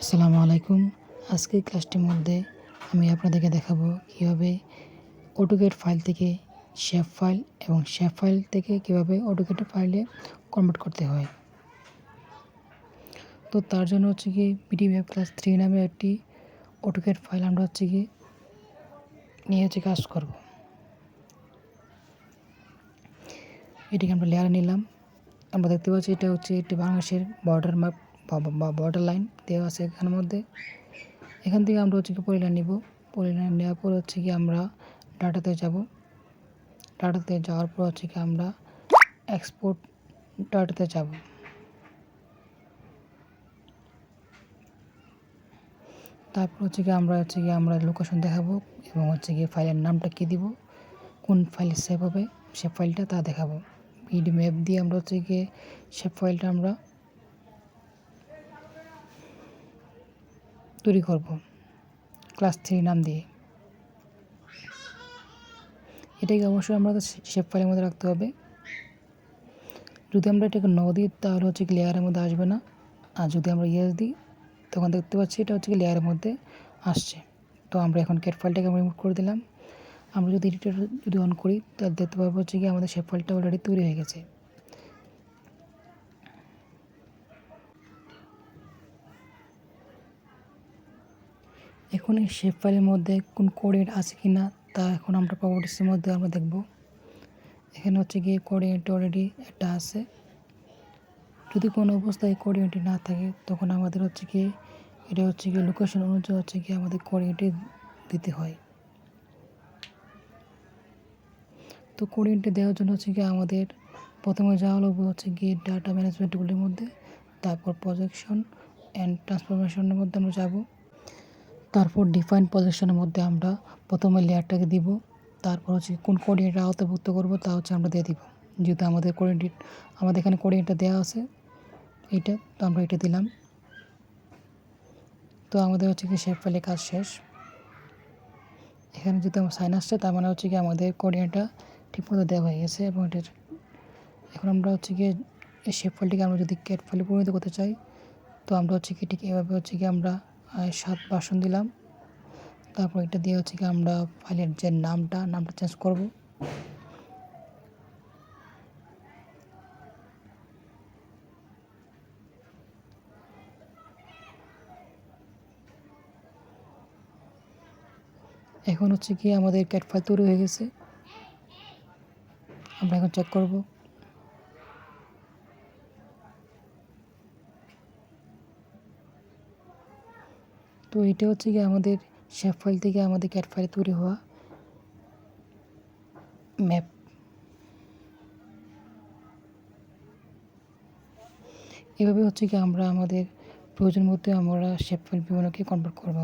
আসসালামু আলাইকুম। আজকের ক্লাসটির মধ্যে আমি আপনাদেরকে দেখাবো কীভাবে অটোকেট ফাইল থেকে শেপ ফাইল এবং শেপ ফাইল থেকে কীভাবে অটোকেট ফাইলে কনভার্ট করতে হয়। তো তার জন্য হচ্ছে কি পিডিএফ ক্লাস থ্রি নামে একটি অটোকেট ফাইল আমরা হচ্ছে কি নিয়ে হচ্ছে কাজ করব। এটিকে আমরা লেয়ারে নিলাম। আমরা দেখতে পাচ্ছি এটা হচ্ছে একটি বাংলাদেশের বর্ডার ম্যাপ বা বর্ডার লাইন দেওয়া আছে এখানের মধ্যে। এখান থেকে আমরা হচ্ছে কি পরিলাইন নিব। পরিলাইন নেওয়ার পর হচ্ছে কি আমরা ডাটাতে যাব। ডাটাতে যাওয়ার পর হচ্ছে কি আমরা এক্সপোর্ট ডাটাতে যাব। তারপর হচ্ছে কি আমরা হচ্ছে কি আমরা লোকেশন দেখাবো এবং হচ্ছে কি ফাইলের নামটা কী দিব, কোন ফাইলে সেভ হবে, সে ফাইলটা তা দেখাবো। পিডি ম্যাপ দিয়ে আমরা হচ্ছে গিয়ে সে ফাইলটা আমরা তৈরি করব। ক্লাস থ্রি নাম দিয়ে। এটাকে অবশ্যই আমরা শেপ ফাইলের মধ্যে রাখতে হবে। যদি আমরা এটাকে ন দিই, তাহলে হচ্ছে কি লেয়ারের মধ্যে আসবে না। আর যদি আমরা ইয়েস দিই, তখন দেখতে পাচ্ছি এটা হচ্ছে কি লেয়ারের মধ্যে আসছে। তো আমরা এখন ক্যাট ফাইলটাকে আমরা রিমুভ করে দিলাম। আমরা যদি এডিটর যদি অন করি, তাহলে দেখতে পাবো হচ্ছে কি আমাদের শেপ ফাইলটা অলরেডি তৈরি হয়ে গেছে। এখন এই শেপ ফাইলের মধ্যে কোন কোঅর্ডিনেট আছে কি না তা এখন আমরা প্রপার্টিসের মধ্যে আমরা দেখব। এখানে হচ্ছে গিয়ে কোঅর্ডিনেট অলরেডি একটা আছে। যদি কোনো অবস্থায় কোঅর্ডিনেটই না থাকে, তখন আমাদের হচ্ছে কি এটা হচ্ছে কি লোকেশন অনুযায়ী হচ্ছে কি আমাদের কোঅর্ডিনেটই দিতে হয়। তো কোঅর্ডিনেটটা দেওয়ার জন্য হচ্ছে কি আমাদের প্রথমে যাওয়া লাগবে হচ্ছে গিয়ে ডাটা ম্যানেজমেন্ট টুলের মধ্যে, তারপর প্রজেকশন অ্যান্ড ট্রান্সফরমেশনের মধ্যে আমরা যাব। তারপর ডিফাইন পজিশনের মধ্যে আমরা প্রথমে লেয়ারটাকে দিব। তারপর হচ্ছে কোন কোঅর্ডিনেট আওতাভুক্ত করব তা হচ্ছে আমরা দিয়ে দিব। যেহেতু আমাদের কোঅর্ডিনেট আমাদের এখানে কোঅর্ডিনেটটা দেওয়া আছে, এইটা তো আমরা এটা দিলাম। তো আমাদের হচ্ছে কি শেপ ফাইলে কাজ শেষ। এখানে যদি আমার সাইন আসছে তার মানে হচ্ছে কি আমাদের কোঅর্ডিনেটটা ঠিকমতো দেওয়া হয়ে গেছে এবং এটার এখন আমরা হচ্ছে গিয়ে এই শেপ ফাইলটিকে আমরা যদি ক্যাট ফাইলে পরিণত করতে চাই, তো আমরা হচ্ছে কি ঠিক এভাবে হচ্ছে কি আমরা সাত বাসন দিলাম। তারপর এটা দিয়ে হচ্ছে কি আমরা ফাইলের যে নামটা নামটা চেঞ্জ করব। এখন হচ্ছে কি আমাদের ক্যাট ফাইল তৈরি হয়ে গেছে। আমরা এখন চেক করব। তো এটা হচ্ছে কি আমাদের শেফ ফাইল থেকে আমাদের ক্যাট ফাইলে তৈরি হওয়া ম্যাপ এভাবে হচ্ছে কি আমরা আমাদের প্রয়োজন মতো আমরা শেপ ফাইল বিমানকে কনভার্ট করব।